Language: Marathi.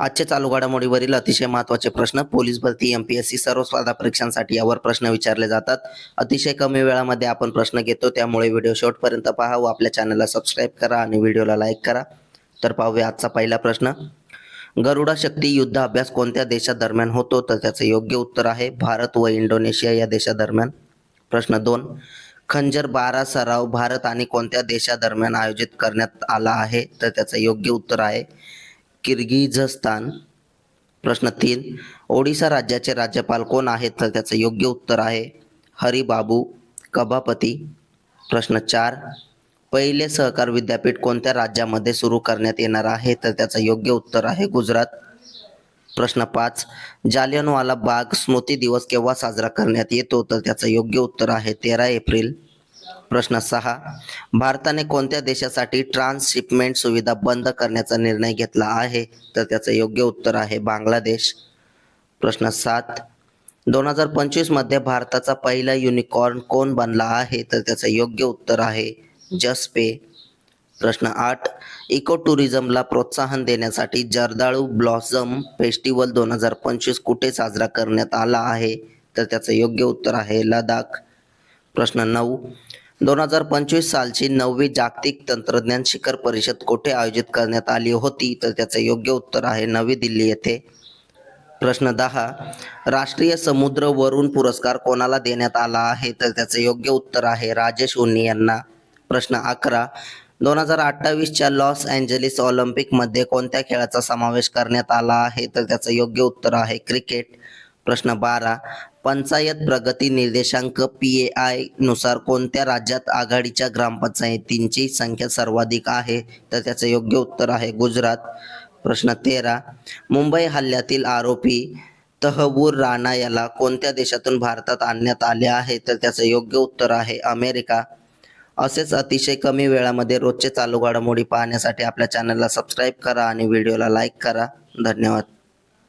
आजचे चालू घडामोडीवरील अतिशय महत्त्वाचे प्रश्न पोलीस भरती एम पी एस सी सर्व स्पर्धा परीक्षांसाठी यावर प्रश्न विचारले जातात. अतिशय कमी वेळामध्ये आपण प्रश्न घेतो त्यामुळे व्हिडिओ शेवटपर्यंत पहा व आपल्या चॅनलला सबस्क्राईब करा आणि व्हिडिओला लाईक करा. तर पाहूया आजचा पहिला प्रश्न. गरुडा शक्ती युद्ध अभ्यास कोणत्या देशादरम्यान होतो? तर त्याचं योग्य उत्तर आहे भारत व इंडोनेशिया या देशादरम्यान प्रश्न दोन. खंजर बारा सराव भारत आणि कोणत्या देशादरम्यान आयोजित करण्यात आला आहे? तर त्याचं योग्य उत्तर आहे किर्गिझस्तान? प्रश्न तीन. ओडिसा राज्याचे राज्यपाल कोण आहेत तर त्याचं योग्य उत्तर आहे हरिबाबू कभापती प्रश्न चार. पहिले सहकार विद्यापीठ कोणत्या राज्यामध्ये सुरू करण्यात येणार आहे तर त्याचं योग्य उत्तर आहे गुजरात. प्रश्न पाच. जालियनवाला बाग स्मृती दिवस केव्हा साजरा करण्यात येतो तर त्याचं योग्य उत्तर आहे तेरा एप्रिल. प्रश्न सहा. भारताने कोणत्या देशासाठी ट्रान्सशिपमेंट सुविधा बंद करण्याचा निर्णय घेतला आहे? तर त्याचं योग्य उत्तर आहे बांगलादेश. प्रश्न सात. दोन हजार पंचवीसमध्ये भारताचा पहिला युनिकॉर्न कोण बनला आहे? तर त्याचं योग्य उत्तर आहे जसपे. प्रश्न आठ. इको टुरिझमला प्रोत्साहन देण्यासाठी जर्दाळू ब्लॉसम फेस्टिवल दोन हजार पंचवीस कुठे साजरा करण्यात आला आहे? तर त्याचं योग्य उत्तर आहे लडाख. प्रश्न नऊ. दोन हजार पंचवीस सालची नववी जागतिक तंत्रज्ञान शिखर परिषद कुठे आयोजित करण्यात आली होती? तर त्याचं योग्य उत्तर आहे नवी दिल्ली येथे. प्रश्न दहा. राष्ट्रीय समुद्र वरुण पुरस्कार कोणाला देण्यात आला आहे? तर त्याचं योग्य उत्तर आहे राजेश उन्नी यांना. प्रश्न अकरा. दोन हजार अठ्ठावीसच्या लॉस एंजलिस ऑलिम्पिकमध्ये कोणत्या खेळाचा समावेश करण्यात आला आहे? तर त्याचं योग्य उत्तर आहे क्रिकेट. प्रश्न बारा. पंचायत प्रगती निर्देशांक पी ए आयनुसार कोणत्या राज्यात आघाडीच्या ग्रामपंचायतींची संख्या सर्वाधिक आहे? तर त्याचं योग्य उत्तर आहे गुजरात. प्रश्न तेरा. मुंबई हल्ल्यातील आरोपी तहबूर राणा याला कोणत्या देशातून भारतात आणण्यात आले आहे? तर त्याचं योग्य उत्तर आहे अमेरिका. असेच अतिशय कमी वेळामध्ये रोजचे चालू घडामोडी पाहण्यासाठी आपल्या चॅनलला सबस्क्राईब करा आणि व्हिडिओला लाईक करा. धन्यवाद.